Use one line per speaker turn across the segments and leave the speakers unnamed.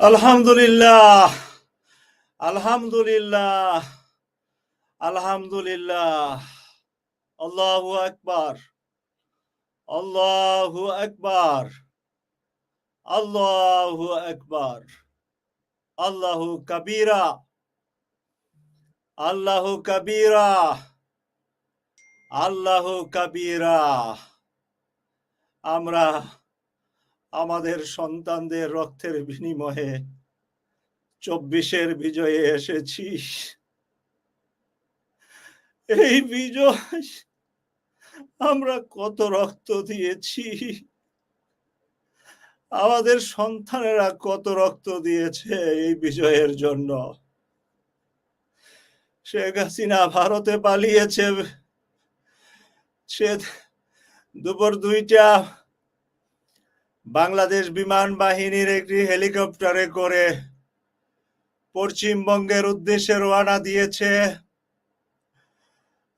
আলহামদুলিল্লাহ আলহামদুলিল্লাহ আলহামদুলিল্লাহ আল্লাহু আকবার আল্লাহু আকবার আল্লাহু আকবার আল্লাহু কবীরা আল্লাহু কবীরা আল্লাহু কবীরা আমরা আমাদের সন্তানদের রক্তের বিনিময়ে চব্বিশের বিজয়ে এসেছি এই বিজয় আমরা কত রক্ত দিয়েছি? আমাদের সন্তানেরা কত রক্ত দিয়েছে এই বিজয়ের জন্য? শেখ হাসিনা ভারতে পালিয়েছে। সে দুপুর দুইটা বাংলাদেশ বিমান বাহিনীর একটি হেলিকপ্টারে করে পশ্চিমবঙ্গের উদ্দেশ্যে রওনা দিয়েছে।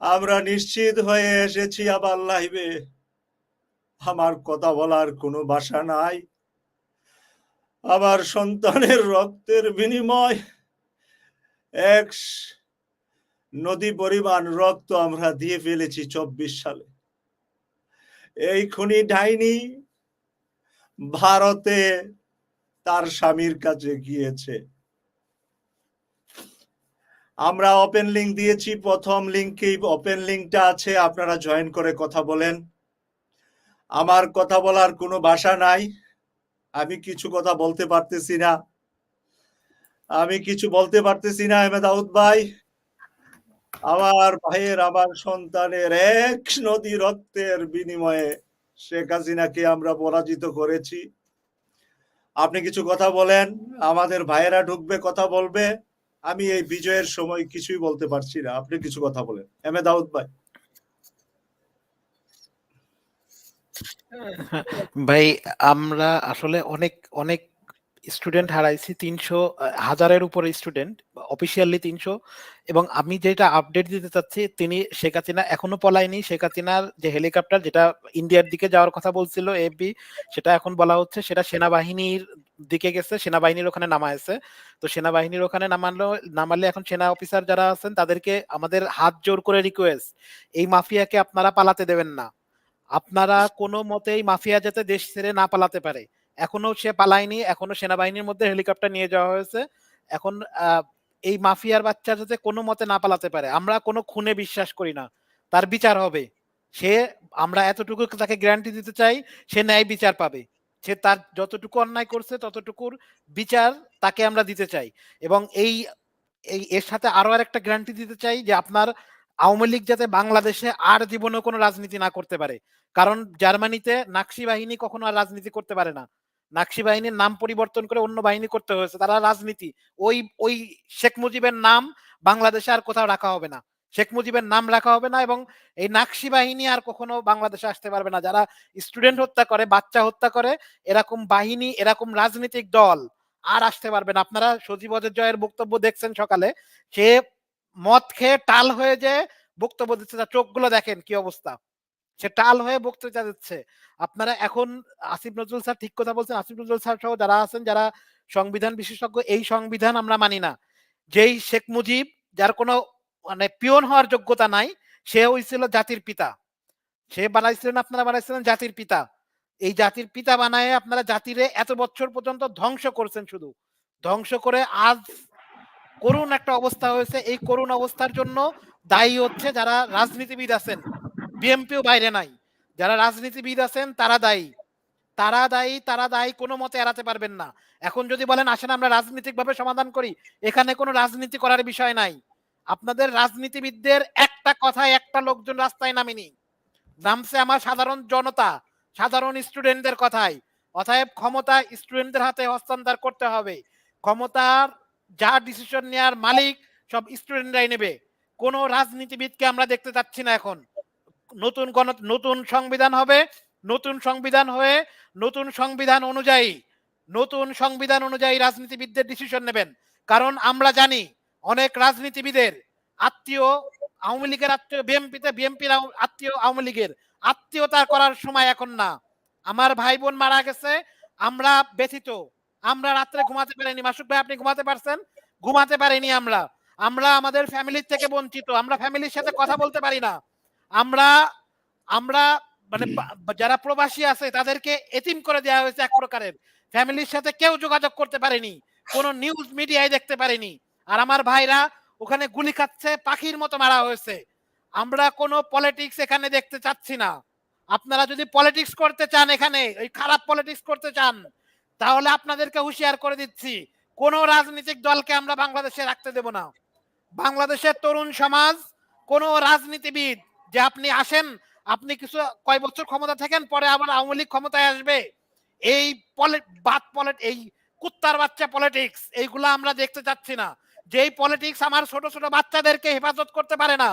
আমরা নিশ্চিত হয়ে এসেছি আবার লাইভে। আমার কথা বলার কোনো ভাষা নাই। আবার সন্তানের রক্তের বিনিময়। এক নদী পরিমাণ রক্ত আমরা দিয়ে ফেলেছি চব্বিশ সালে। এই খুনি ডাইনি ভারতে তার স্বামীর কাছে গিয়েছে। আমরা ওপেন লিঙ্ক দিয়েছি, প্রথম লিঙ্কেই ওপেন লিঙ্কটা আছে, আপনারা জয়েন করে কথা বলেন। আমার কথা বলার কোনো ভাষা নাই, আমি কিছু কথা বলতে পারতেছি না। আমি কিছু বলতে পারতেছি না, আহমেদ দাউদ ভাই। আমার ভাইয়ের, আমার সন্তানের এক নদী রক্তের বিনিময়ে শেখ হাসিনাকে আমরা পরাজিত করেছি। আপনি কিছু কথা বলেন, আমাদের ভাইয়েরা ঢুকবে, কথা বলবে। আমি এই বিজয়ের সময় কিছুই বলতে পারছি না। আপনি কিছু কথা বলেন। এম এ দাউদ ভাই।
ভাই, আমরা আসলে অনেক অনেক স্টুডেন্ট হারাইছি তিনশো হাজারের উপরে স্টুডেন্ট অফিসিয়ালি তিনশো। এবং আমি যেটা আপডেট দিতে চাচ্ছি, তিনি শেখ হাসিনা এখনও পলায়নি। শেখ হাসিনার যে হেলিকপ্টার যেটা ইন্ডিয়ার দিকে যাওয়ার কথা বলছিল এফবি সেটা এখন বলা হচ্ছে, সেটা সেনাবাহিনীর দিকে গেছে, সেনাবাহিনীর ওখানে নামাইছে তো সেনাবাহিনীর ওখানে নামালো, নামালে এখন সেনা অফিসার যারা আছেন, তাদেরকে আমাদের হাত জোর করে রিকোয়েস্ট এই মাফিয়াকে আপনারা পালাতে দেবেন না। আপনারা কোনো মতেই মাফিয়া যাতে দেশ ছেড়ে না পালাতে পারে। এখনও সে পালায়নি এখনও সেনাবাহিনীর মধ্যে হেলিকপ্টার নিয়ে যাওয়া হয়েছে। এখন এই মাফিয়ার বাচ্চা যাতে কোনো মতে না পালাতে পারে, আমরা কোনো খুনে বিশ্বাস করি না। তার বিচার হবে। সে, আমরা এতটুকু তাকে গ্যারান্টি দিতে চাই, সে ন্যায় বিচার পাবে। সে তার যতটুকু অন্যায় করছে, ততটুকুর বিচার তাকে আমরা দিতে চাই। এবং এই এই, এর সাথে আরও আর একটা গ্যারান্টি দিতে চাই যে আপনার আওয়ামী লীগ যাতে বাংলাদেশে আর জীবনে কোনো রাজনীতি না করতে পারে। কারণ জার্মানিতে নাকসি বাহিনী কখনো আর রাজনীতি করতে পারে না। নাকসি বাহিনীর নাম পরিবর্তন করে অন্য বাহিনী করতে হয়েছে। তারা রাজনীতি। ওই ওই শেখ মুজিবের নাম বাংলাদেশে আর কোথাও রাখা হবে না। শেখ মুজিবের নাম রাখা হবে না এবং এই নাকসি বাহিনী আর কখনো বাংলাদেশে আসতে পারবে না। যারা স্টুডেন্ট হত্যা করে, বাচ্চা হত্যা করে, এরকম বাহিনী, এরকম রাজনৈতিক দল আর আসতে পারবে না। আপনারা সজীব জয়ের বক্তব্য দেখছেন সকালে। সে মদ খেয়ে টাল হয়ে যে বক্তব্য দিচ্ছে, তার চোখগুলো দেখেন কি অবস্থা। সে টাল হয়ে বক্তৃতা দিচ্ছে। আপনারা এখন আসিফ নজরুল স্যার ঠিক কথা বলছেন। আসিফ নজরুল স্যার সহ যারা আছেন, যারা সংবিধান বিশেষজ্ঞ, এই সংবিধান আমরা মানি না। যেই শেখ মুজিব, যার কোনো মানে পিয়ন হওয়ার যোগ্যতা নাই, সে হয়েছিল জাতির পিতা। সে বানাইছিলেন, আপনারা বানাইছিলেন জাতির পিতা। এই জাতির পিতা বানায় আপনারা জাতিরে এত বছর পর্যন্ত ধ্বংস করছেন শুধু। ধ্বংস করে আজ করুণ একটা অবস্থা হয়েছে। এই করুণ অবস্থার জন্য দায়ী হচ্ছে যারা রাজনীতিবিদ আছেন। বিএমপিও বাইরে নাই। যারা রাজনীতিবিদ আছেন, তারা দায়ী। তারা দায়ী তারা দায়ী কোনো মতে এড়াতে পারবেন না। এখন যদি বলেন, আসেন আমরা রাজনীতিকভাবে সমাধান করি, এখানে কোনো রাজনীতি করার বিষয় নাই। আপনাদের রাজনীতিবিদদের একটা কথায় একটা লোকজন রাস্তায় নামেনি। নামছে আমার সাধারণ জনতা, সাধারণ স্টুডেন্টদের কথায়। অতএব ক্ষমতা স্টুডেন্টদের হাতে হস্তান্তর করতে হবে। ক্ষমতার যা ডিসিশন নেওয়ার মালিক সব স্টুডেন্টরাই নেবে। কোনো রাজনীতিবিদকে আমরা দেখতে চাচ্ছি না এখন। নতুন গণ, নতুন সংবিধান হবে, নতুন সংবিধান হয়ে নতুন সংবিধান অনুযায়ী, নতুন সংবিধান অনুযায়ী রাজনীতিবিদদের ডিসিশন নেবেন। কারণ আমরা জানি অনেক রাজনীতিবিদের আত্মীয়, আওয়ামী লীগের আত্মীয়, বিএমপিতে, বিএমপির আত্মীয়, আওয়ামী লীগের আত্মীয়তা করার সময় এখন না। আমার ভাই বোন মারা গেছে, আমরা ব্যথিত। আমরা রাত্রে ঘুমাতে পারিনি। মাসুক ভাই, আপনি ঘুমাতে পারছেন? ঘুমাতে পারিনি আমরা। আমরা আমাদের ফ্যামিলির থেকে বঞ্চিত। আমরা ফ্যামিলির সাথে কথা বলতে পারি না। আমরা আমরা মানে যারা প্রবাসী আছে, তাদেরকে এতিম করে দেওয়া হয়েছে এক প্রকারের। ফ্যামিলির সাথে কেউ যোগাযোগ করতে পারেনি, কোনো নিউজ মিডিয়ায় দেখতে পারেনি। আর আমার ভাইরা ওখানে গুলি খাচ্ছে, পাখির মতো মারা হয়েছে। আমরা কোনো পলিটিক্স এখানে দেখতে চাচ্ছি না। আপনারা যদি পলিটিক্স করতে চান এখানে, ওই খারাপ পলিটিক্স করতে চান, তাহলে আপনাদেরকে হুঁশিয়ার করে দিচ্ছি, কোন রাজনৈতিক দলকে আমরা বাংলাদেশে রাখতে দেব না। বাংলাদেশের তরুণ সমাজ কোন রাজনীতিবিদ যে আপনি আসেন, আপনি কিছু কয় বছর ক্ষমতা থাকেন, পরে আবার আওয়ামী লীগ ক্ষমতায় আসবে। এই বাদ পলিট এই কুত্তার বাচ্চা পলিটিক্স এইগুলো আমরা দেখতে চাচ্ছি না। যেই পলিটিক্স আমার ছোট ছোট বাচ্চাদেরকে হেফাজত করতে পারে না,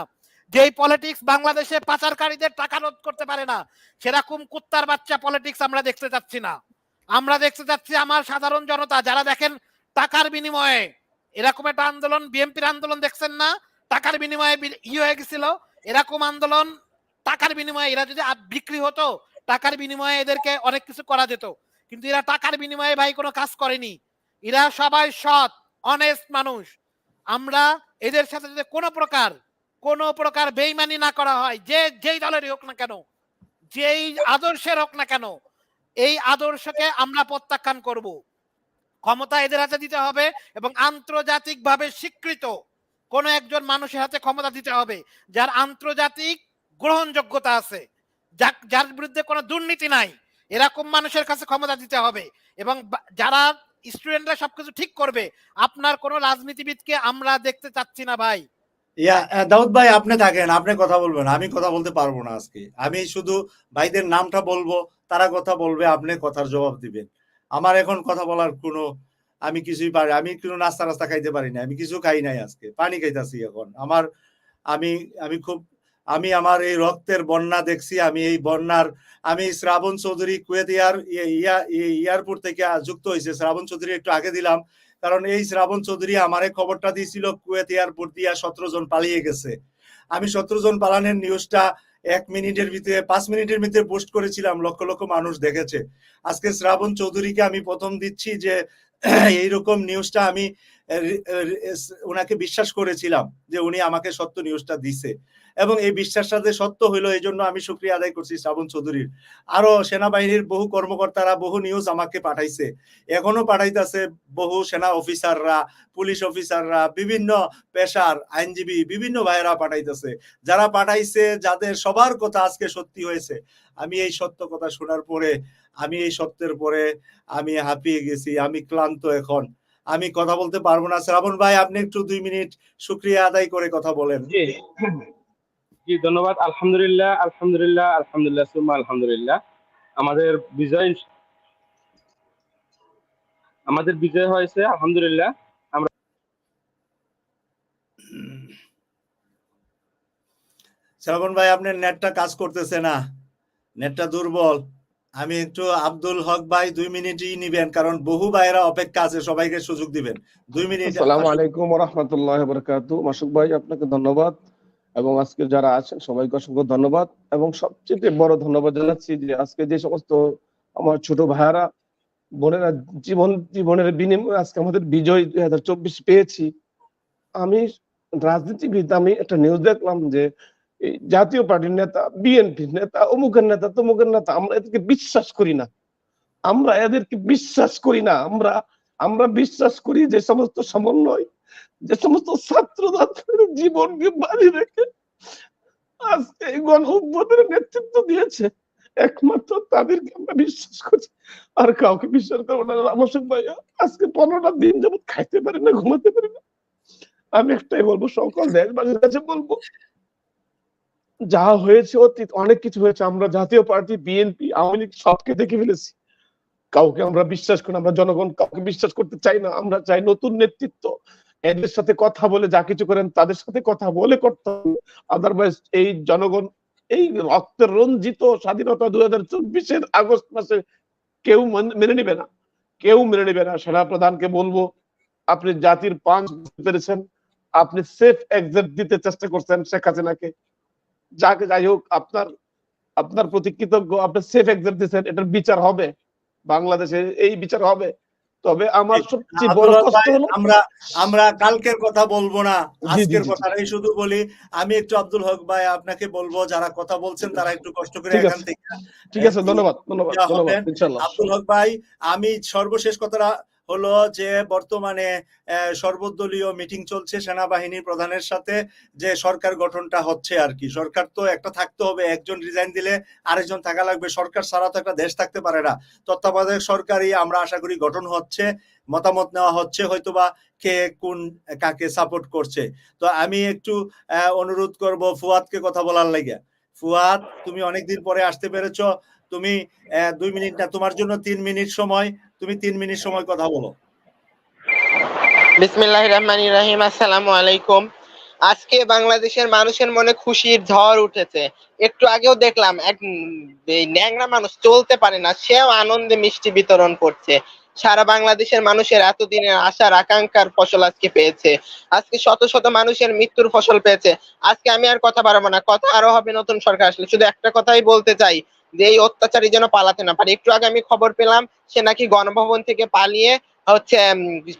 যেই পলিটিক্স বাংলাদেশে পাচারকারীদের টাকা রোধ করতে পারে না, সেরকম কুত্তার বাচ্চা পলিটিক্স আমরা দেখতে চাচ্ছি না। আমরা দেখতে চাচ্ছি আমার সাধারণ জনতা, যারা দেখেন টাকার বিনিময়ে, এরকম একটা আন্দোলন, বিএনপির আন্দোলন দেখছেন না? টাকার বিনিময়ে ই হয়ে গেছিল। এরকম আন্দোলন টাকার বিনিময়ে, এরা যদি বিক্রি হতো, টাকার বিনিময়ে এদেরকে অনেক কিছু করা যেত। কিন্তু এরা টাকার বিনিময়ে ভাই কোনো কাজ করেনি। এরা সবাই সৎ অনেস্ট মানুষ। আমরা এদের সাথে যদি কোনো প্রকার কোনো প্রকার বেইমানি না করা হয়, যে, যেই দলেরই হোক না কেন, যেই আদর্শের হোক না কেন, এই আদর্শকে আমরা প্রত্যাখ্যান করব। ক্ষমতা এদের হাতে দিতে হবে এবং আন্তর্জাতিকভাবে স্বীকৃত। কোন একজন মানুষের হাতে ক্ষমতা দিতে হবে, যার আন্তর্জাতিক গ্রহণযোগ্যতা আছে যার বিরুদ্ধে কোনো দুর্নীতি নাই, এরকম মানুষের কাছে ক্ষমতা দিতে হবে। এবং যারা স্টুডেন্টরা সবকিছু ঠিক করবে, আপনার কোনো রাজনীতিবিদকে আমরা দেখতে চাচ্ছি না ভাই।
ইয়া দাউদ ভাই, আপনি থাকেন, আপনি কথা বলবেন, আমি কথা বলতে পারব না আজকে। আমি শুধু ভাইদের নামটা বলব, তারা কথা বলবে, আপনি কথার জবাব দিবেন। আমার এখন কথা বলার কোনো আমি কিছুই পারি, আমি কোনো নাস্তা রাস্তা খাইতে পারি না আমি কিছু খাই নাই আজকে, পানি খাইতেছি এখন। আমার, আমি আমি খুব, আমি আমার এই রক্তের বন্যা দেখছি, আমি এই বন্যার, আমি শ্রাবণ চৌধুরী কুয়েত ইয়ার ইয়া এয়ারপোর্ট থেকে যুক্ত হয়েছে শ্রাবণ চৌধুরী একটু আগে দিলাম, কারণ এই শ্রাবণ চৌধুরী আমারে খবরটা দিয়েছিল কুয়েত এয়ারপোর্ট দিয়া সতেরো জন পালিয়ে গেছে। আমি সতেরো জন পালানের নিউজটা এক মিনিটের ভিতরে, পাঁচ মিনিটের ভিতরে পোস্ট করেছিলাম, লক্ষ লক্ষ মানুষ দেখেছে। আজকে শ্রাবণ চৌধুরীকে আমি প্রথম দিচ্ছি যে এইরকম নিউজটা আমি ওনাকে বিশ্বাস করেছিলাম যে উনি আমাকে সত্য নিউজটা দিছে। এবং এই বিশ্বাসটা যে সত্য হইল, এই জন্য আমি শুক্রিয়া আদায় করছি শ্রাবণ চৌধুরীর। আরও সেনাবাহিনীর বহু কর্মকর্তারা বহু নিউজ আমাকে পাঠাইছে। এখনও পাঠাইতেছে বহু সেনা অফিসাররা পুলিশ অফিসাররা বিভিন্ন পেশার আইনজীবী, বিভিন্ন ভাইয়েরা পাঠাইতেছে। যারা পাঠাইছে, যাদের সবার কথা আজকে সত্যি হয়েছে। আমি এই সত্য কথা শোনার পরে, আমি এই সত্যের পরে আমি হাঁপিয়ে গেছি, আমি ক্লান্ত এখন। আমি কথা বলতে পারব না। শ্রাবণ ভাই আপনি একটু দুই মিনিট শুক্রিয়া আদায় করে কথা বলেন।
জি। ধন্যবাদ। আলহামদুলিল্লাহ আলহামদুলিল্লাহ আলহামদুলিল্লাহ সুম্মা আলহামদুলিল্লাহ। আমাদের বিজয় আমাদের বিজয় হয়েছে আলহামদুলিল্লাহ।
আমরা শ্রাবণ ভাই আপনার নেটটা কাজ করতেছে না। নেটটা দুর্বল। আমি একটু আব্দুল হক ভাই দুই মিনিটই নিবেন, কারণ বহু ভাইয়েরা অপেক্ষা আছে, সবাইকে সুযোগ দিবেন। দুই মিনিট
আসসালামু আলাইকুম রহমতুল্লাহ বরকাত মাসুক ভাই, আপনাকে ধন্যবাদ। এবং আজকে যারা আছেন, সবাইকে অসংখ্য ধন্যবাদ। এবং সবচেয়ে বড় ধন্যবাদ জানাচ্ছি যে আজকে যে সমস্ত আমার ছোট ভাইয়ারা, বোনেরা, জীবন, জীবনের বিনিময়ে আজকে আমাদের বিজয় দুই হাজার চব্বিশ পেয়েছি। আমি রাজনীতিবিদ, আমি একটা নিউজ দেখলাম যে জাতীয় পার্টির নেতা, বিএনপির নেতা, অমুকের নেতা, তমুকের নেতা, আমরা এদেরকে বিশ্বাস করি না। আমরা এদেরকে বিশ্বাস করি না। আমরা আমরা বিশ্বাস করি যে সমস্ত সমন্বয়, যে সমস্ত ছাত্র ছাত্রীদের জীবনকে বাজি রেখে আজকে এই গণ নেতৃত্ব দিয়েছে। একমাত্র তাদেরকে আমরা বিশ্বাস করি আর কাউকে বিশ্বাস করব না। রামসুক ভাইয়া আজকে পনেরোটা দিন যাবত খাইতে পারি না, ঘুমাতে পারি না। আমি একটাই বলব, সকল দেশবাসীর কাছে বলব যা হয়েছে অতীত, অনেক কিছু হয়েছে। আমরা জাতীয় পার্টি বিএনপি আওয়ামী লীগ সবকে দেখে ফেলেছি। কাউকে আমরা বিশ্বাস করি আমরা জনগণ কাউকে বিশ্বাস করতে চাই না। আমরা চাই নতুন নেতৃত্ব। এদের সাথে কথা বলে যা কিছু করেন, তাদের সাথে কথা বলে করতে হবে। আদারওয়াইজ এই জনগণ, এই রক্তের রঞ্জিত স্বাধীনতা দুই হাজার চব্বিশের আগস্ট মাসে কেউ মেনে নিবে না। কেউ মেনে নিবে না। সেনা প্রধানকে বলব, আপনি জাতির পাঁচ পেরেছেন। আপনি সেফ এক্সিট দিতে চেষ্টা করছেন শেখ হাসিনাকে। যাকে যাই হোক আপনার আপনার প্রতি কৃতজ্ঞ আপনি সেফ এক্সিট দিচ্ছেন এটার বিচার হবে বাংলাদেশে এই বিচার হবে তবে আমার সবচেয়ে বড় কষ্ট হলো
আমরা আমরা কালকের কথা বলব না আজকের
জি।
কথাটাই শুধু বলি আমি একটু আব্দুল হক ভাই আপনাকে বলব যারা কথা বলছেন তারা একটু কষ্ট করে এখান থেকে
ঠিক আছে ধন্যবাদ ধন্যবাদ। ধন্যবাদ
আব্দুল হক ভাই আমি সর্বশেষ কথাটা হলো যে বর্তমানে সর্বদলীয় মিটিং চলছে সেনাবাহিনী প্রধানের সাথে, যে সরকার গঠনটা হচ্ছে আর কি। সরকার তো একটা থাকতে হবে, একজন রিজাইন দিলে আরেকজন থাকা লাগবে। সরকার ছাড়া তো একটা দেশ থাকতে পারে না। তত্ত্বাবধায়ক সরকারই আমরা আশা করি গঠন হচ্ছে, মতামত নেওয়া হচ্ছে, হয়তোবা কে কোন, কাকে সাপোর্ট করছে। তো আমি একটু অনুরোধ করব ফুয়াদকে কথা বলার লাগে। ফুয়াদ, তুমি অনেকদিন পরে আসতে পেরেছ। তুমি দুই মিনিট না, তোমার জন্য তিন মিনিট সময়। তুমি তিন মিনিট সময় কথা বলো।
বিসমিল্লাহ রহমান রাহিম, আসসালামু আলাইকুম। আজকে বাংলাদেশের মানুষের মনে খুশির ঝড় উঠেছে। একটু আগেও দেখলাম, এক ন্যাংরা মানুষ চলতে পারে না, সেও আনন্দে মিষ্টি বিতরণ করছে। সারা বাংলাদেশের মানুষের এতদিনের আশার, আকাঙ্ক্ষার ফসল আজকে পেয়েছে। আজকে শত শত মানুষের মৃত্যুর ফসল পেয়েছে। আজকে আমি আর কথা বাড়াবো না, কথা আরও হবে নতুন সরকার আসলে। শুধু একটা কথাই বলতে চাই, যে এই অত্যাচারী যেন পালাতে না পারে। একটু আগে আমি খবর পেলাম, সে নাকি গণভবন থেকে পালিয়ে হচ্ছে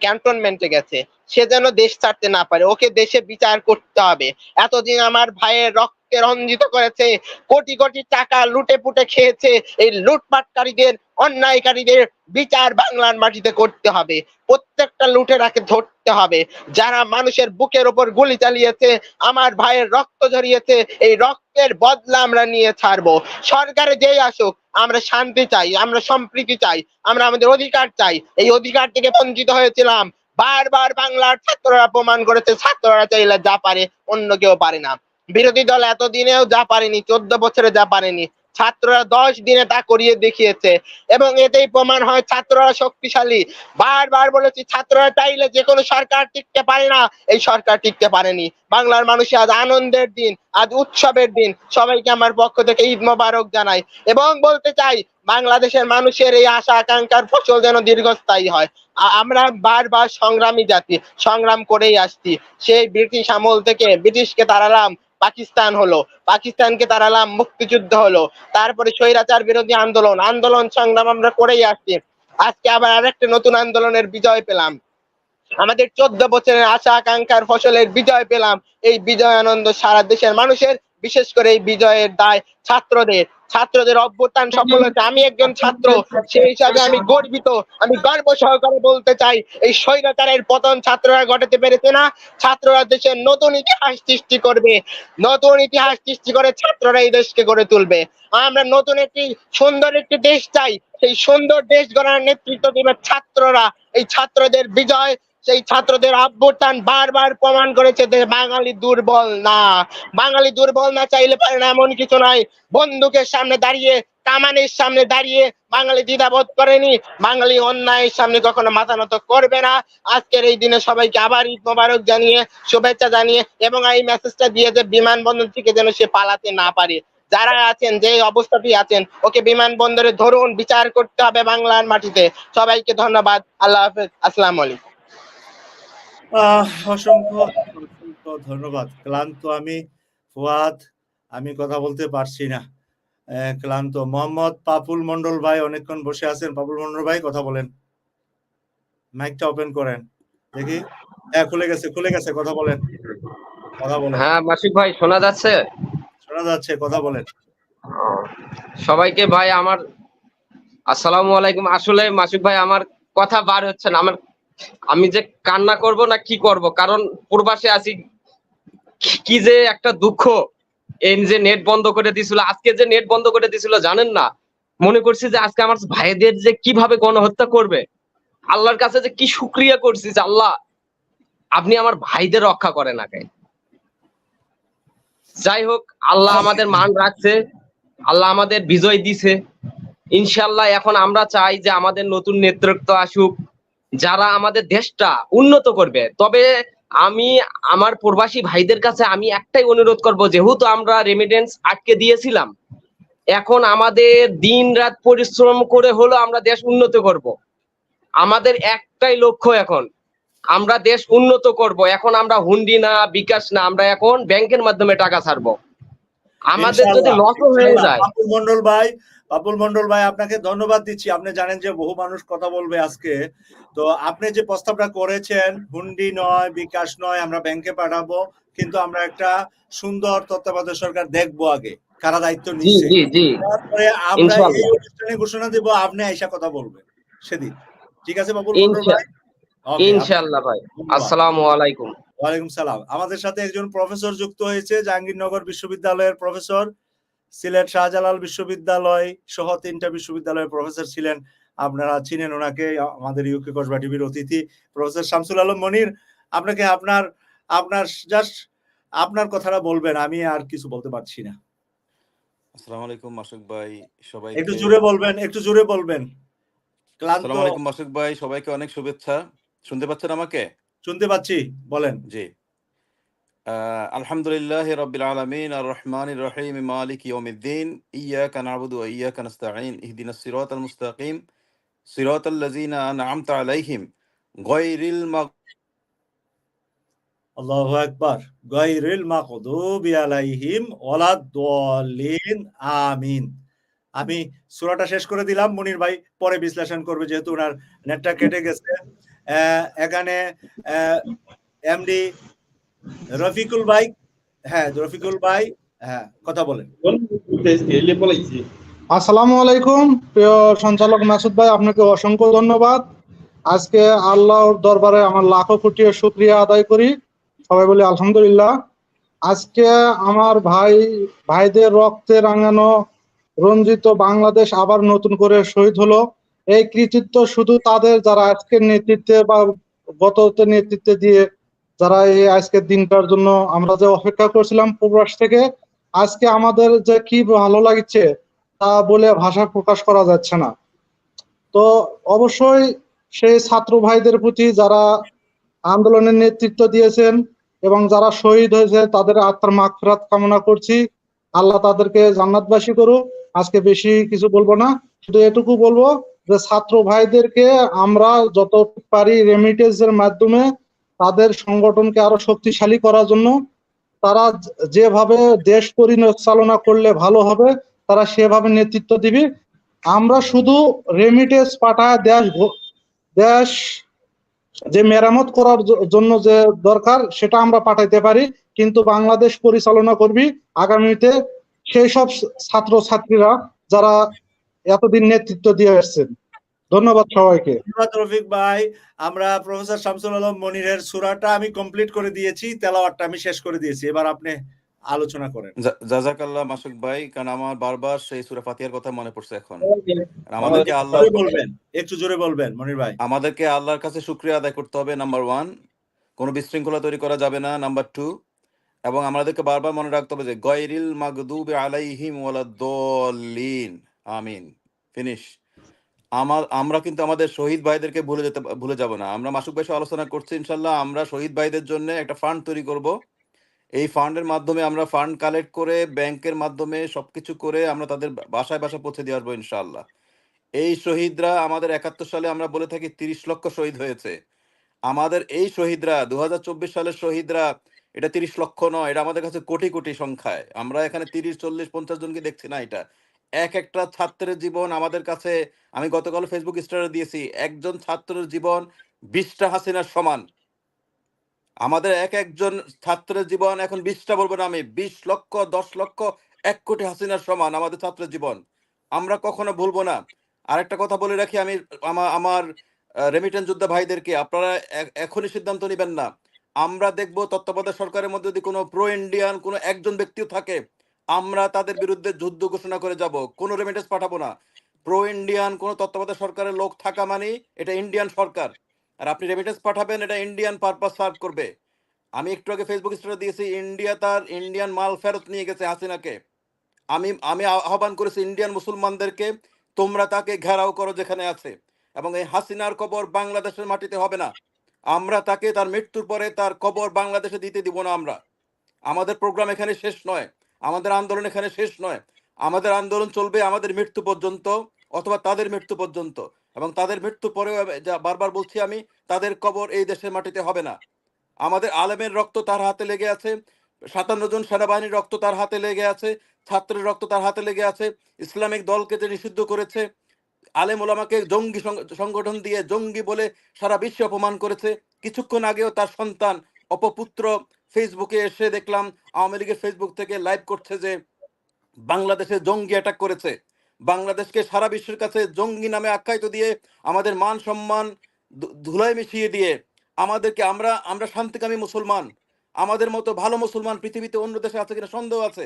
ক্যান্টনমেন্টে গেছে। সে যেন দেশ ছাড়তে না পারে। ওকে দেশে বিচার করতে হবে। এতদিন আমার ভাইয়ের রক্তে রঞ্জিত করেছে, কোটি কোটি টাকা লুটে পুটে খেয়েছে। এই লুটপাটকারীদের, অন্যায়কারীদের বিচার বাংলার মাটিতে করতে হবে। প্রত্যেকটা লুটেরাকে ধরতে হবে। যারা মানুষের বুকের ওপর গুলি চালিয়েছে, আমার ভাইয়ের রক্ত ঝরিয়েছে, এই রক্তের বদলা আমরা নিয়ে ছাড়বো। সরকারে যেই আসুক, আমরা শান্তি চাই, আমরা সম্প্রীতি চাই, আমরা আমাদের অধিকার চাই। এই অধিকার থেকে বঞ্চিত হয়েছিলাম। বারবার বাংলার ছাত্ররা প্রমাণ করেছে, ছাত্ররা চাইলে যা পারে, অন্য কেউ পারে না। বিরোধী দল এতদিনেও যা পারেনি, চোদ্দ বছরে যা পারেনি, ছাত্ররা দশ দিনে তা করিয়ে দেখিয়েছে। এবং এতেই প্রমাণ হয় ছাত্ররা শক্তিশালী। বারবার বলেছি, ছাত্ররা চাইলে যে কোনো সরকার টিকতে পারে না, এই সরকার টিকতে পারেনি। বাংলার মানুষের আজ আনন্দের দিন, আজ উৎসবের দিন। সবাইকে আমার পক্ষ থেকে ঈদ মোবারক জানাই। এবং বলতে চাই, বাংলাদেশের মানুষের এই আশা, আকাঙ্ক্ষার ফসল যেন দীর্ঘস্থায়ী হয়। আমরা বারবার সংগ্রামী জাতি, সংগ্রাম করেই আসছি। সেই ব্রিটিশ আমল থেকে ব্রিটিশকে তাড়ালাম। পাকিস্তান হলো। পাকিস্তানকে তাড়ালাম মুক্তিযুদ্ধ হলো। তারপরে স্বৈরাচার বিরোধী আন্দোলন আন্দোলন সংগ্রাম আমরা করেই আসছি। আজকে আবার আরেকটা নতুন আন্দোলনের বিজয় পেলাম। আমাদের চোদ্দ বছরের আশা, আকাঙ্ক্ষার ফসলের বিজয় পেলাম। এই বিজয় আনন্দ সারা দেশের মানুষের, বিশেষ করে এই বিজয়ের দায় ছাত্রদের। ছাত্রদের অভ্যুত্থান সফল হয়েছে। আমি একজন ছাত্র, সেই হিসাবে আমি গর্বিত। আমি গর্ব সহকারে বলতে চাই, এই স্বৈরাচারের পতন ছাত্ররা ঘটাতে পেরেছে না? ছাত্ররা দেশের নতুন ইতিহাস সৃষ্টি করবে। নতুন ইতিহাস সৃষ্টি করে ছাত্ররা এই দেশকে গড়ে তুলবে। আমরা নতুন একটি সুন্দর একটি দেশ চাই। সেই সুন্দর দেশ গড়ার নেতৃত্ব দিবে ছাত্ররা। এই ছাত্রদের বিজয় সেই ছাত্রদের অভ্যুত্থান বারবার প্রমাণ করেছে যে বাঙালি দুর্বল না। বাঙালি দুর্বল না চাইলে পারে না, এমন কিছু নাই বন্দুকের সামনে দাঁড়িয়ে, কামানের সামনে দাঁড়িয়ে বাঙালি দ্বিধাবোধ করেনি। বাঙালি অন্যায়ের সামনে কখনো মাথা নত করবে না। আজকের এই দিনে সবাইকে আবার ঈদ মোবারক জানিয়ে, শুভেচ্ছা জানিয়ে এবং এই মেসেজটা দিয়ে যে বিমানবন্দর থেকে যেন সে পালাতে না পারে। যারা আছেন, যে অবস্থাটি আছেন, ওকে বিমানবন্দরে ধরুন, বিচার করতে হবে বাংলার মাটিতে। সবাইকে ধন্যবাদ। আল্লাহ হাফেজ। আসসালামু আলাইকুম।
অসংখ্য অসংখ্য ধন্যবাদ। ক্লান্ত আমি ফুয়াদ আমি কথা বলতে পারছি না। ক্লান্ত। মোহাম্মদ পাপুল মন্ডল ভাই অনেকক্ষণ বসে আছেন। পাপুল মন্ডল ভাই কথা বলেন। মাইকটা ওপেন করেন। দেখি। হ্যাঁ খুলে গেছে খুলে গেছে কথা বলেন। কথা বলেন।
হ্যাঁ মাসিক ভাই শোনা যাচ্ছে?
শোনা যাচ্ছে কথা বলেন।
সবাইকে ভাই আমার আসসালামু আলাইকুম। আসলে মাসিক ভাই আমার কথা বার হচ্ছে না আমার আমি যে কান্না করব না কি করব? কারণ প্রবাসে আছি, কি- যে একটা দুঃখ। এই যে নেট বন্ধ করে দিছিল, আজকে যে নেট বন্ধ করে দিছিল, জানেন না? মনে করছি যে আজকে আমার ভাইদের যে কীভাবে গণহত্যা করবে? আল্লাহর কাছে যে কি শুক্রিয়া করছি যে আল্লাহ, আপনি আমার ভাইদের রক্ষা করেন আগে। যাই হোক, আল্লাহ আমাদের মান রাখছে, আল্লাহ আমাদের বিজয় দিছে। ইনশাল্লাহ এখন আমরা চাই যে আমাদের নতুন নেতৃত্ব আসুক। যারা আমাদের দেশটা উন্নত করবে। তবে আমি আমার প্রবাসী ভাইদের কাছে আমি একটাই অনুরোধ করব যেহেতু আমরা রেমিডেন্স আটকে দিয়েছিলাম এখন আমাদের দিন রাত পরিশ্রম করে হলো আমরা দেশ উন্নত করব। আমাদের একটাই লক্ষ্য এখন আমরা দেশ উন্নত করব। এখন আমরা হুন্ডি না বিকাশ না আমরা এখন ব্যাংকের মাধ্যমে টাকা ছাড়বো। আমাদের যদি লস হয়ে যায়।
মন্ডল ভাই বাবুল মন্ডল ভাই আপনাকে ধন্যবাদ দিচ্ছি। আপনি জানেন যে বহু মানুষ কথা বলবে আজকে। তো আপনি যে প্রস্তাবটা করেছেন হুন্ডি নয় বিকাশ নয় আমরা ব্যাংকে পাঠাবো কিন্তু আমরা একটা সুন্দর তত্ত্বাবধায়ক সরকার দেখব আগে। কারা দায়িত্ব নিচ্ছে? তারপরে আমরা এই অনুষ্ঠানে ঘোষণা দেব আপনি আইসা কথা বলবেন। সেদিন। ঠিক আছে বাবুল মন্ডল ভাই?
ইনশাআল্লাহ ভাই। আসসালামু আলাইকুম।
ওয়ালাইকুম সালাম। আমাদের সাথে একজন প্রফেসর যুক্ত হয়েছে জাহাঙ্গীরনগর বিশ্ববিদ্যালয়ের প্রফেসর সিলেট শাহজালাল বিশ্ববিদ্যালয় সহ তিনটা বিশ্ববিদ্যালয়ের প্রফেসর ছিলেন। আপনারা চিনেন ওনাকে আমাদের ইউকে কসবা টিভির অতিথি প্রফেসর শামসুল আলম মনির। আপনাকে আপনার আপনার জাস্ট আপনার কথাটা বলবেন আমি আর কিছু বলতে পারছি না।
আসসালামু আলাইকুম মাসুক ভাই সবাই
একটু জোরে বলবেন একটু জোরে বলবেন।
আসসালামু আলাইকুম মাসুক ভাই সবাইকে অনেক শুভেচ্ছা। শুনতে পাচ্ছেন আমাকে?
শুনতে পাচ্ছি বলেন।
জি। আলহামদুলিল্লাহ রাব্বিল আলামিন আর রহমানির রহিম, মালিক ইয়াউমিদ্দিন, ইয়াকা নাবুদু ওয়া ইয়াকা নাস্তাঈন, ইহদিনাস সিরাতাল মুস্তাকিম লাযিনা আন'আমতা আলাইহিম
আকবার মাগদুবি আলাইহিম আমিন। আমি সুরাটা শেষ করে দিলাম, মনির ভাই পরে বিশ্লেষণ করবে যেহেতু ওনার নেটটা কেটে গেছে। এখানে এমডি রফিকুল ভাই হ্যাঁ রফিকুল ভাই হ্যাঁ কথা বলেন।
আসসালামু আলাইকুম, প্রিয় সঞ্চালক মাসুদ ভাই, আপনাকে অসংখ্য ধন্যবাদ। আজকে আল্লাহর দরবারে আমার লাখো শুক্রিয়া আদায় করি। সবাই বলি আলহামদুলিল্লাহ। আজকে আমার ভাই, ভাইদের রক্তে রাঙানো রঞ্জিত বাংলাদেশ আবার নতুন করে শহীদ হলো। এই কৃতিত্ব শুধু তাদের যারা আজকের নেতৃত্বে বা গত নেতৃত্বে দিয়ে যারা এই আজকের দিনটার জন্য আমরা যে অপেক্ষা করছিলাম প্রবাস থেকে, আজকে আমাদের যে কি ভালো লাগছে তা বলে ভাষা প্রকাশ করা যাচ্ছে না। তো অবশ্যই সেই ছাত্র ভাইদের প্রতি যারা আন্দোলনের নেতৃত্ব দিয়েছেন এবং যারা শহীদ হয়েছে, তাদের আত্মার মাগফিরাত কামনা করছি। আল্লাহ তাদেরকে জান্নাতবাসী করুক, আজকে বেশি কিছু বলব না। শুধু এটুকু বলব যে ছাত্র ভাইদেরকে আমরা যত পারি রেমিটেন্স এর মাধ্যমে তাদের সংগঠনকে আরও শক্তিশালী করার জন্য তারা যেভাবে দেশ পরিচালনা করলে ভালো হবে, তারা সেভাবে নেতৃত্ব দিবে। আমরা শুধু রেমিটেন্স পাঠায় দেশ দেশ যে মেরামত করার জন্য যে দরকার, সেটা আমরা পাঠাইতে পারি। কিন্তু বাংলাদেশ পরিচালনা করবি আগামীতে, সেই সব ছাত্র ছাত্রীরা যারা এতদিন নেতৃত্ব দিয়ে আসছেন ধন্যবাদ সবাইকে।
ধন্যবাদ রফিক ভাই। আমরা প্রফেসর শামসুল আলম মনিরের সূরাটা আমি কমপ্লিট করে দিয়েছি তেলাওয়াতটা আমি শেষ করে দিয়েছি। এবার আপনি আলোচনা করেন।
জাজাকাল্লাহ মাসুক ভাই কারণ আমার বারবার সেই সূরা ফাতিহার কথা মনে পড়ছে এখন। আমাদেরকে আল্লাহ
জোরে বলবেন একটু জোরে বলবেন মনির ভাই।
আমাদেরকে আল্লাহর কাছে শুক্রিয়া আদায় করতে হবে নাম্বার ওয়ান কোনো বিশৃঙ্খলা তৈরি করা যাবে না নাম্বার টু এবং আমাদেরকে বারবার মনে রাখতে হবে যে গয়রিল মাগদুবে আলাইহিম ওয়ালাদ্দলিন আমিন। ফিনিশ আমার, আমরা কিন্তু আমাদের শহীদ ভাইদেরকে ভুলে যেতে, ভুলে যাব না। আমরা মাসুক ভাই আলোচনা করছি ইনশাল্লাহ আমরা শহীদ ভাইদের জন্য একটা ফান্ড তৈরি করব। এই ফান্ডের মাধ্যমে আমরা ফান্ড কালেক্ট করে, ব্যাংকের মাধ্যমে সবকিছু করে আমরা তাদের বাসায় বাসায় পৌঁছে দিয়ে আসব ইনশাল্লাহ এই শহীদরা আমাদের একাত্তর সালে আমরা বলে থাকি তিরিশ লক্ষ শহীদ হয়েছে। আমাদের এই শহীদরা দু হাজার চব্বিশ সালের শহীদরা, এটা তিরিশ লক্ষ নয়, এটা আমাদের কাছে কোটি কোটি সংখ্যায়। আমরা এখানে তিরিশ, চল্লিশ, পঞ্চাশ জনকে দেখছি না এটা। এক একটা ছাত্রের জীবন আমাদের কাছে, আমি গতকাল ফেসবুক স্টারে দিয়েছি, একজন ছাত্রের জীবন বিশটা হাসিনার সমান। আমাদের এক একজন ছাত্রের জীবন এখন বিশটা বলব না আমি, বিশ লক্ষ, দশ লক্ষ, এক কোটি হাসিনার সমান আমাদের ছাত্রের জীবন। আমরা কখনো ভুলবো না। আরেকটা কথা বলে রাখি, আমি আমার রেমিটেন্স যোদ্ধা ভাইদেরকে, আপনারা এখনই সিদ্ধান্ত নেবেন না। আমরা দেখব তত্ত্বাবধায়ক সরকারের মধ্যে যদি কোনো প্রো ইন্ডিয়ান কোনো একজন ব্যক্তিও থাকে আমরা তাদের বিরুদ্ধে যুদ্ধ ঘোষণা করে যাব, কোনো রেমিটেন্স পাঠাবো না। প্রো ইন্ডিয়ান কোন তত্ত্বাবধায়ক সরকারের লোক থাকা মানে এটা ইন্ডিয়ান সরকার। আর আপনি রেমিটেন্স পাঠাবেন, এটা ইন্ডিয়ান পারপাস সার্ভ করবে। আমি একটু আগে ফেসবুক স্টোরে দিয়েছি ইন্ডিয়া তার ইন্ডিয়ান মাল ফেরত নিয়ে গেছে হাসিনাকে। আমি আমি আহ্বান করেছি ইন্ডিয়ান মুসলমানদেরকে, তোমরা তাকে ঘেরাও করো যেখানে আছে। এবং এই হাসিনার কবর বাংলাদেশের মাটিতে হবে না। আমরা তাকে তার মৃত্যুর পরে তার কবর বাংলাদেশে দিতে দিব না আমরা। আমাদের প্রোগ্রাম এখানে শেষ নয়। আমাদের আন্দোলন এখানে শেষ নয়। আমাদের আন্দোলন চলবে আমাদের মৃত্যু পর্যন্ত অথবা তাদের মৃত্যু পর্যন্ত। এবং তাদের মৃত্যু পরেও যা বারবার বলছি আমি, তাদের কবর এই দেশের মাটিতে হবে না। আমাদের আলেমের রক্ত তার হাতে লেগে আছে, সাতান্ন জন সেনাবাহিনীর রক্ত তার হাতে লেগে আছে, ছাত্রের রক্ত তার হাতে লেগে আছে, ইসলামিক দলকে যে নিষিদ্ধ করেছে, আলেম ওলামাকে জঙ্গি সংগঠন দিয়ে জঙ্গি বলে সারা বিশ্বে অপমান করেছে। কিছুক্ষণ আগেও তার সন্তান, অপপুত্র ফেসবুকে এসে দেখলাম আওয়ামী লীগের ফেসবুক থেকে লাইভ করছে যে বাংলাদেশে জঙ্গি অ্যাটাক করেছে। বাংলাদেশকে সারা বিশ্বের কাছে জঙ্গি নামে আখ্যায়িত দিয়ে আমাদের মান সম্মান ধুলায় মিশিয়ে দিয়ে আমাদেরকে আমরা আমরা শান্তিকামী মুসলমান। আমাদের মতো ভালো মুসলমান পৃথিবীতে অন্য দেশে আছে কিনা সন্দেহ আছে।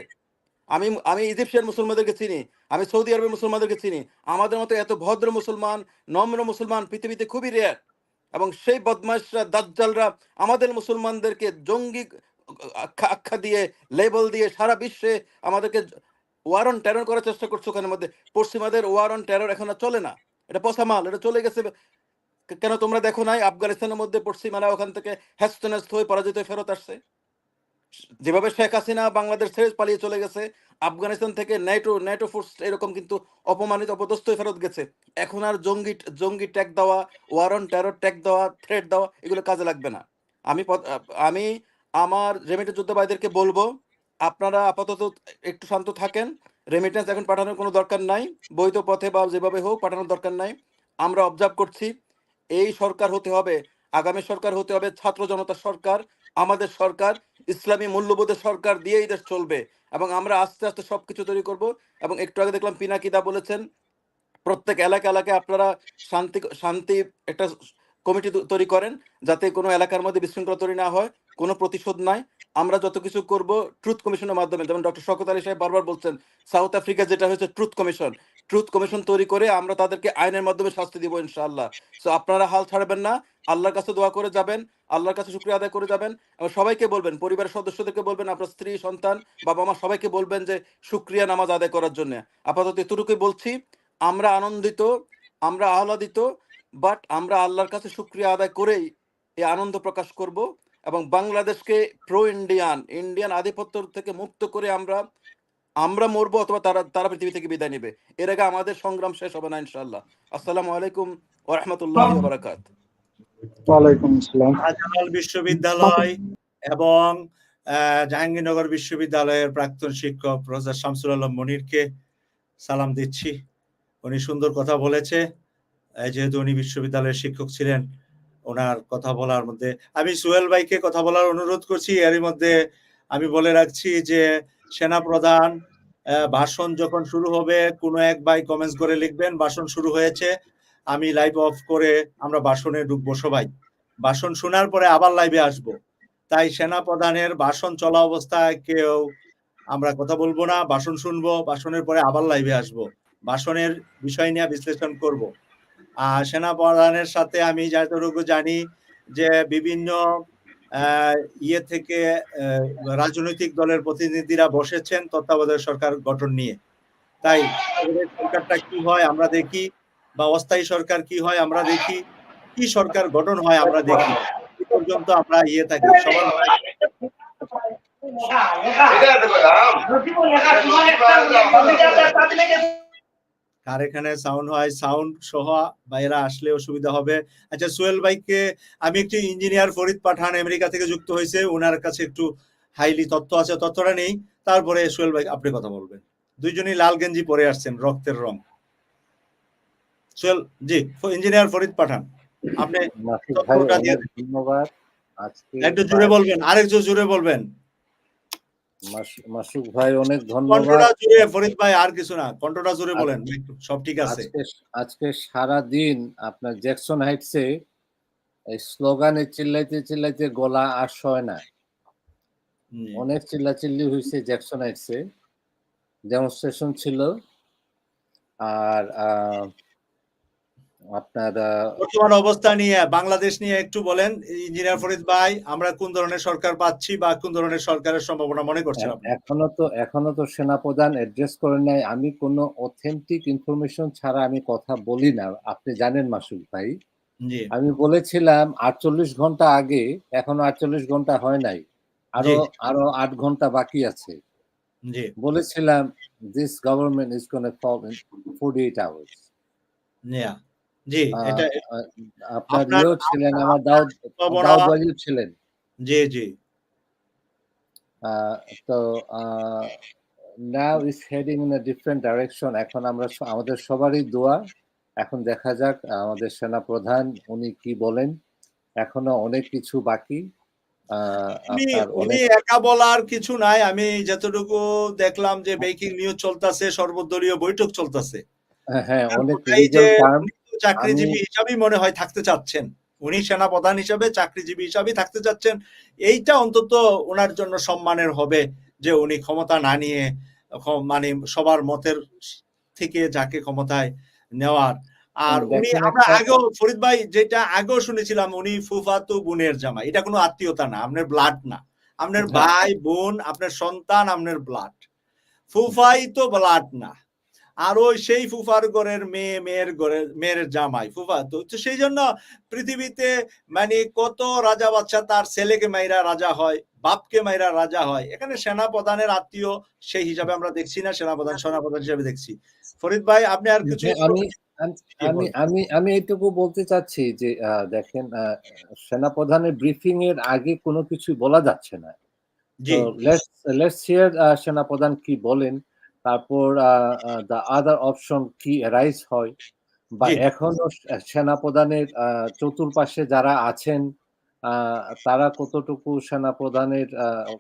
আমি আমি ইজিপশিয়ান মুসলমানদেরকে চিনি, আমি সৌদি আরবের মুসলমানদেরকে চিনি। আমাদের মতো এত ভদ্র মুসলমান, নম্র মুসলমান পৃথিবীতে খুবই রেয়ার এবং সেই বদমাশরা, দাজ্জালরা আমাদের মুসলমানদেরকে জঙ্গি আখ্যা দিয়ে লেবল দিয়ে সারা বিশ্বে আমাদেরকে ওয়ার অন টেরর করার চেষ্টা করছে ওখানের মধ্যে। পশ্চিমাদের ওয়ার অন টেরর এখন চলে না। এটা পসামাল এটা চলে গেছে। কেন তোমরা দেখো নাই? আফগানিস্তানের মধ্যে পশ্চিমারা ওখান থেকে হ্যাস্ত হয়ে পরাজিত ফেরত আসছে। যেভাবে শেখ হাসিনা বাংলাদেশ ছেড়ে পালিয়ে চলে গেছে, আফগানিস্তান থেকে ন্যাটো ন্যাটো ফোর্স এরকম কিন্তু অপমানিত অপদস্থ ফেরত গেছে। এখন আর জঙ্গি জঙ্গি ট্যাগ দেওয়া ওয়ার অন টেরর ট্যাগ দেওয়া থ্রেট দেওয়া, এগুলো কাজে লাগবে না। আমি আমি আমার রেমিটেন্স যোদ্ধাবাইদেরকে বলব, আপনারা আপাতত একটু শান্ত থাকেন। রেমিটেন্স এখন পাঠানোর কোনো দরকার নাই। বৈধ পথে বা যেভাবে হোক পাঠানোর দরকার নাই। আমরা অবজার্ভ করছি, এই সরকার হতে হবে, আগামী সরকার হতে হবে ছাত্র জনতা সরকার আমাদের সরকার, ইসলামী মূল্যবোধের সরকার দিয়েই দেশ চলবে এবং আমরা আস্তে আস্তে সবকিছু তৈরি করব এবং একটু আগে দেখলাম পিনাকিদা বলেছেন, প্রত্যেক এলাকা এলাকায় আপনারা শান্তি শান্তি একটা কমিটি তৈরি করেন যাতে কোনো এলাকার মধ্যে বিশৃঙ্খলা তৈরি না হয়, কোনো প্রতিশোধ নাই। আমরা যত কিছু করব, ট্রুথ কমিশনের মাধ্যমে। যেমন ডক্টর শকত আলী সাহেব বারবার বলছেন, সাউথ আফ্রিকা যেটা হয়েছে, ট্রুথ কমিশন। ট্রুথ কমিশন তৈরি করে আমরা তাদেরকে আইনের মাধ্যমে শাস্তি দিব ইনশাআল্লাহ। সো আপনারা হাল ছাড়বেন না। আল্লাহর কাছে দোয়া করে যাবেন, আল্লাহর কাছে শুক্রিয়া আদায় করে যাবেন এবং সবাইকে বলবেন, পরিবারের সদস্যদেরকে বলবেন, আপনার স্ত্রী, সন্তান, বাবা মা, সবাইকে বলবেন যে শুক্রিয়া নামাজ আদায় করার জন্য। আপাতত এতটুকুই বলছি, আমরা আনন্দিত, আমরা আহ্লাদিত বাট আমরা আল্লাহর কাছে শুক্রিয়া আদায় করেই এই আনন্দ প্রকাশ করব এবং বাংলাদেশকে প্রো ইন্ডিয়ান ইন্ডিয়ান আধিপত্য থেকে মুক্ত করে আমরা আমরা মরবো অথবা তারা তারা পৃথিবী থেকে বিদায় নেবে। এর আগে আমাদের সংগ্রাম শেষ হবে না ইনশাআল্লাহ। আসসালামু আলাইকুম ওয়া রাহমাতুল্লাহি
আসসালাম।
বিশ্ববিদ্যালয় এবং জাহাঙ্গীরনগর বিশ্ববিদ্যালয়ের প্রাক্তন শিক্ষক প্রফেসর শামসুল আলম মনিরকে সালাম দিচ্ছি। উনি সুন্দর কথা বলেছে। যেহেতু উনি বিশ্ববিদ্যালয়ের শিক্ষক ছিলেন ওনার কথা বলার মধ্যে আমি সোহেল ভাইকে কথা বলার অনুরোধ করছি। এরই মধ্যে আমি বলে রাখছি যে সেনা প্রধান ভাষণ যখন শুরু হবে, কোনো এক ভাই কমেন্টস করে লিখবেন, ভাষণ শুরু হয়েছে, আমি লাইভ অফ করে আমরা ভাষণে ঢুকবো সবাই। ভাষণ শোনার পরে আবার লাইভে আসব। তাই সেনা প্রধানের ভাষণ চলা অবস্থায় কেউ আমরা কথা বলব না, ভাষণ শুনব, ভাষণের পরে আবার লাইভে আসব। ভাষণের বিষয় নিয়ে বিশ্লেষণ করব। আর সেনা প্রধানের সাথে আমি যতটুকু জানি যে বিভিন্ন ইয়ে থেকে আহ, রাজনৈতিক দলের প্রতিনিধিরা বসেছেন তত্ত্বাবধায়ক সরকার গঠন নিয়ে। তাই সরকারটা কি হয় আমরা দেখি বা অস্থায়ী সরকার কি হয় আমরা দেখি কি সরকার গঠন হয় আমরা দেখি। এই পর্যন্ত আমরা ইয়ে থাকি সবার কার এখানে সাউন্ড হয় সাউন্ড সহ বাইরা আসলে অসুবিধা হবে। আচ্ছা সোহেল ভাইকে আমি একটু ইঞ্জিনিয়ার ফরিদ পাঠান আমেরিকা থেকে যুক্ত হয়েছে ওনার কাছে একটু হাইলি তথ্য আছে তথ্যটা নেই। তারপরে সোহেল ভাই আপনি কথা বলবেন। দুইজনই লাল গেঞ্জি পরে আসছেন রক্তের রং। সোহেল জি ইঞ্জিনিয়ার ফরিদ পাঠান আপনি
ধন্যবাদ।
একটু জুড়ে বলবেন আরেকটু জুড়ে বলবেন।
মাস- মাসুদ ভাই অনেক ধন্যবাদ।
জুড়ে ফরিদ ভাই আর কিছু না। জুড়ে বলেন সব ঠিক আছে।
আজকে সারা দিন আপনার জ্যাকসন হাইটসে এই স্লোগানে চিল্লাইতে চিল্লাইতে গলা আর সয় না। অনেক চিল্লাচিল্লি হয়েছে জ্যাকসন হাইটসে। ডেমনস্ট্রেশন ছিল। আর আহ, আপনার
বর্তমান অবস্থা নিয়ে বাংলাদেশ নিয়ে একটু বলেন ইঞ্জিনিয়ার ফরিদ ভাই আমরা কোন ধরনের সরকার পাচ্ছি বা কোন ধরনের সরকারের সম্ভাবনা মনে করছেন
এখনও তো এখনও তো সেনাপ্রধান অ্যাড্রেস করে নাই। আমি কোনো অথেন্টিক ইনফরমেশন ছাড়া আমি কথা বলি না। আপনি জানেন মাসুদ ভাই। আমি বলেছিলাম আটচল্লিশ ঘণ্টা আগে এখনও আটচল্লিশ ঘণ্টা হয় নাই।
আরও
আরও আট ঘণ্টা বাকি আছে। বলেছিলাম this government is gonna form in forty eight hours
ji এটা
আপনার ইয়েও ছিলেন আমার দাউদ দাউদ ছিলেন।
জি জি।
তো now is heading in a different direction এখন আমরা আমাদের সবারই দোয়া। এখন দেখা যাক আমাদের সেনা প্রধান উনি কি বলেন। এখনও অনেক কিছু বাকি।
উনি একা বলার কিছু নাই। আমি যতটুকু দেখলাম যে ব্রেকিং নিউজ চলতেছে সর্বদলীয় বৈঠক চলতেছে।
হ্যাঁ অনেক
চাকরিজীবী হিসাবেই মনে হয় থাকতে চাচ্ছেন। উনি সেনা প্রধান হিসাবে চাকরিজীবী হিসাবেই থাকতে চাচ্ছেন। এইটা অন্তত ওনার জন্য সম্মানের হবে যে উনি ক্ষমতা না নিয়ে মানে সবার মতের থেকে যাকে ক্ষমতায় নেওয়ার। আর উনি আমরা আগেও ফরিদ ভাই যেটা আগেও শুনেছিলাম উনি ফুফাতু বোনের জামা এটা কোনো আত্মীয়তা না আপনার ব্লাড না। আপনার। ভাই বোন আপনার সন্তান আপনার ব্লাড ফুফাই তো ব্লাড না। আর ওই সেই ফুফার ঘরের মেয়ে মেয়ের ঘরের মেয়ের জামাই ফুফা। তো সেই জন্য পৃথিবীতে মানে কত রাজা বাচ্চা তার ছেলেকে মাইরা রাজা হয় বাপকে মাইরা রাজা হয়। এখানে সেনা প্রধানের আত্মীয় সেই হিসাবে আমরা দেখছি না সেনা প্রধান সেনা প্রধান হিসাবে দেখছি। ফরিদ ভাই আপনি আর কিছু
আমি আমি- আমি। আমি এইটুকু বলতে চাচ্ছি যে আহ, দেখেন আহ, সেনাপ্রধানের ব্রিফিং এর আগে কোনো কিছু বলা যাচ্ছে না। লেটস লেটস হিয়ার সেনাপ্রধান কি বলেন। তারপর দ্য আদার অপশন কি রাইজ হয়? বা। এখনও সেনাপ্রধানের চতুর্পাশে যারা আছেন তারা কতটুকু সেনাপ্রধানের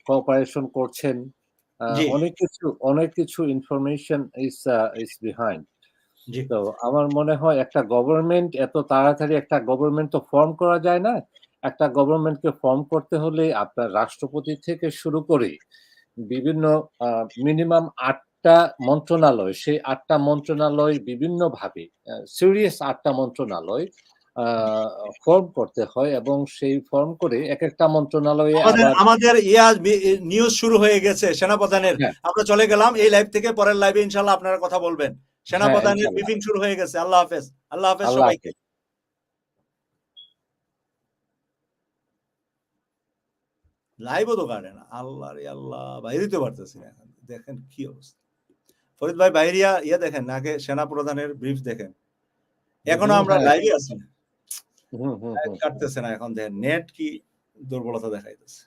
কোঅপারেশন করছেন? অনেক কিছু অনেক কিছু ইনফরমেশন ইজ ইজ বিহাইন্ড তো আমার মনে হয় একটা গভর্নমেন্ট এত তাড়াতাড়ি একটা গভর্নমেন্ট তো ফর্ম করা যায় না। একটা গভর্নমেন্টকে ফর্ম করতে হলে আপনার রাষ্ট্রপতি থেকে শুরু করে বিভিন্ন মিনিমাম আটটা মন্ত্রণালয় সেই আটটা মন্ত্রণালয় বিভিন্ন ভাবে সিরিয়াস আটটা মন্ত্রণালয় ফর্ম করতে হয় এবং সেই ফর্ম করে এক একটা মন্ত্রণালয়ে
আমাদের ইয়া নিউজ শুরু হয়ে গেছে সেনাপ্রধানের
হ্যাঁ।
আমরা চলে গেলাম এই লাইভ থেকে পরের লাইভে ইনশাল্লাহ আপনারা কথা বলবেন সেনাপ্রধানের
ইনশাল্লাহ।
ব্রিফিং শুরু হয়ে গেছে আল্লাহ হাফেজ আল্লাহ হাফেজ সবাইকে। লাইভও তো কাটে না আল্লাহ রে আল্লাহ বাইরে দিতে পারতেছি না দেখেন কি অবস্থা ফরিদ ভাই বাইরিয়া ইয়ে দেখেন আগে সেনা প্রধানের ব্রিফ দেখেন
এখনও
আমরা
হ্যাঁ।
লাইভে আছি।
হুম হুম
কাটতেছে না এখন দেখেন নেট কি দুর্বলতা দেখাইতেছে।